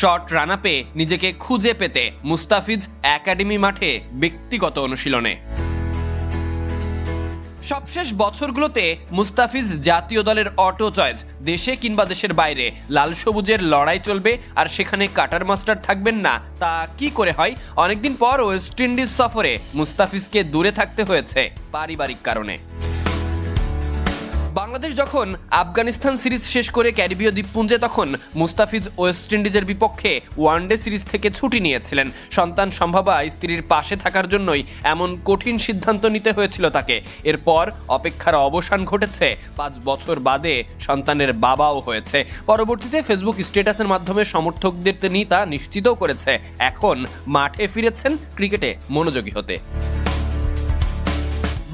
Short run আপে নিজেকে খুঁজে পেতে মুস্তাফিজ একাডেমি মাঠে ব্যক্তিগত অনুশীলনে। সবশেষ বছরগুলোতে মুস্তাফিজ জাতীয় দলের অটো চয়েস, দেশে কিংবা দেশের বাইরে, লাল সবুজের লড়াই চলবে আর সেখানে কাটার মাস্টার থাকবেন না, তা কি করে হয়? অনেকদিন পর ওয়েস্ট ইন্ডিজ সফরে মুস্তাফিজকে দূরে থাকতে হয়েছে পারিবারিক কারণে। বাংলাদেশ যখন আফগানিস্তান সিরিজ শেষ করে ক্যারিবীয় দ্বীপপুঞ্জে তখন মুস্তাফিজ ওয়েস্ট ইন্ডিজের বিপক্ষে ওয়ানডে সিরিজ থেকে ছুটি নিয়েছিলেন। সন্তান সম্ভাবা স্ত্রীর পাশে থাকার জন্যই এমন কঠিন সিদ্ধান্ত নিতে হয়েছিল তাকে। এরপর অপেক্ষার অবসান ঘটেছে। পাঁচ বছর বাদে সন্তানের বাবাও হয়েছে। পরবর্তীতে ফেসবুক স্ট্যাটাসের মাধ্যমে সমর্থকদের তিনি তা নিশ্চিতও করেছে। এখন মাঠে ফিরেছেন ক্রিকেটে মনোযোগী হতে।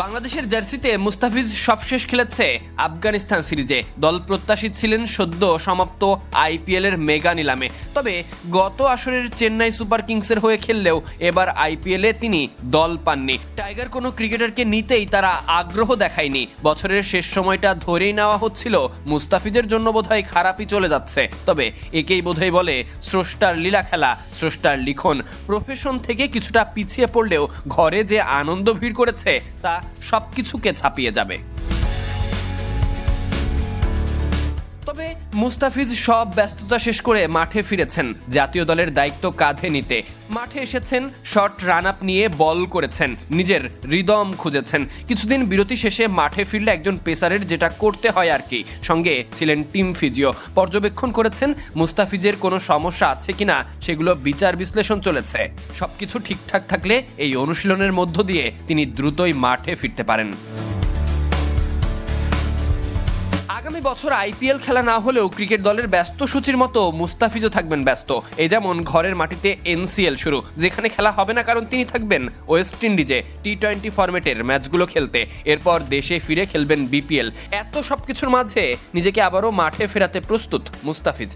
বাংলাদেশের জার্সিতে মুস্তাফিজ সবশেষ খেলেছে আফগানিস্তান সিরিজে। দল প্রত্যাশিত ছিলেন সদ্য সমাপ্ত আইপিএল এর মেগা নিলামে। তবে গত আসরের চেন্নাই সুপার কিংসের হয়ে খেললেও এবার আইপিএলে তিনি দল পাননি। টাইগার কোনো ক্রিকেটারকে নিতেই তারা আগ্রহ দেখায়নি। বছরের শেষ সময়টা ধরেই নেওয়া হচ্ছিল, মুস্তাফিজের জন্য বোধহয় খারাপই চলে যাচ্ছে। তবে একেই বোধহয় বলে স্রষ্টার লীলা খেলা, স্রষ্টার লিখন। প্রফেশন থেকে কিছুটা পিছিয়ে পড়লেও ঘরে যে আনন্দ ভিড় করেছে, তা সবকিছুকে ছাপিয়ে যাবে। তবে মুস্তাফিজ সব ব্যস্ততা শেষ করে মাঠে ফিরেছেন। জাতীয় দলের দায়িত্ব কাঁধে নিতে। মাঠে এসেছেন শর্ট রান আপ নিয়ে বল করেছেন, নিজের রিদম খুঁজেছেন। কিছুদিন বিরতি শেষে মাঠে ফিরলে একজন পেসারের যেটা করতে হয় আর কি। সঙ্গে ছিলেন টিম ফিজিও। পর্যবেক্ষণ করেছেন, মুস্তাফিজের কোনো সমস্যা আছে কিনা সেগুলো বিচার বিশ্লেষণ চলেছে। সবকিছু ঠিকঠাক থাকলে এই অনুশীলনের মধ্য দিয়ে তিনি দ্রুতই মাঠে ফিরতে পারেন। আগামী বছর আইপিএল খেলা না হলেও ক্রিকেট দলের ব্যস্ত সূচির মতো মুস্তাফিজও থাকবেন ব্যস্ত। এ যেমন ঘরের মাটিতে এনসিএল শুরু, যেখানে খেলা হবে না কারণ তিনি থাকবেন ওয়েস্ট ইন্ডিজে টি টোয়েন্টি ফরম্যাটের ম্যাচগুলো খেলতে। এরপর দেশে ফিরে খেলবেন বিপিএল। এত সবকিছুর মাঝে নিজেকে আবারও মাঠে ফেরাতে প্রস্তুত মুস্তাফিজ।